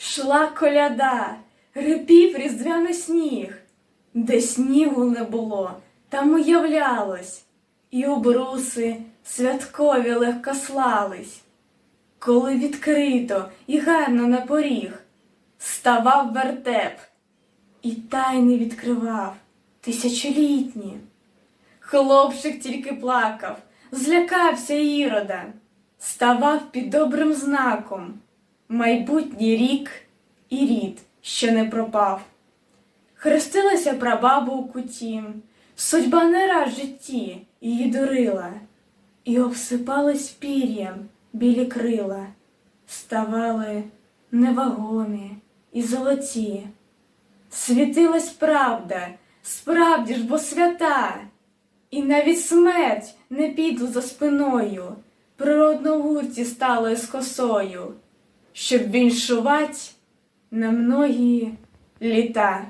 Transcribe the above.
шла коляда, рипів різдвяний сніг, де снігу не було, там уявлялось, і обруси святкові легко слались. Коли відкрито і гарно на поріг ставав вертеп. І тайни відкривав тисячолітні. Хлопчик тільки плакав, злякався ірода, ставав під добрим знаком майбутній рік і рід, що не пропав. Хрестилася прабаба у куті, судьба не раз в житті її дурила, і обсипались пір'ям білі крила, ставали невагомі і золоті. Світилась правда, справді ж бо свята, і навіть смерть не піду за спиною, природно в гурті сталою з косою, щоб віншувати на многі літа.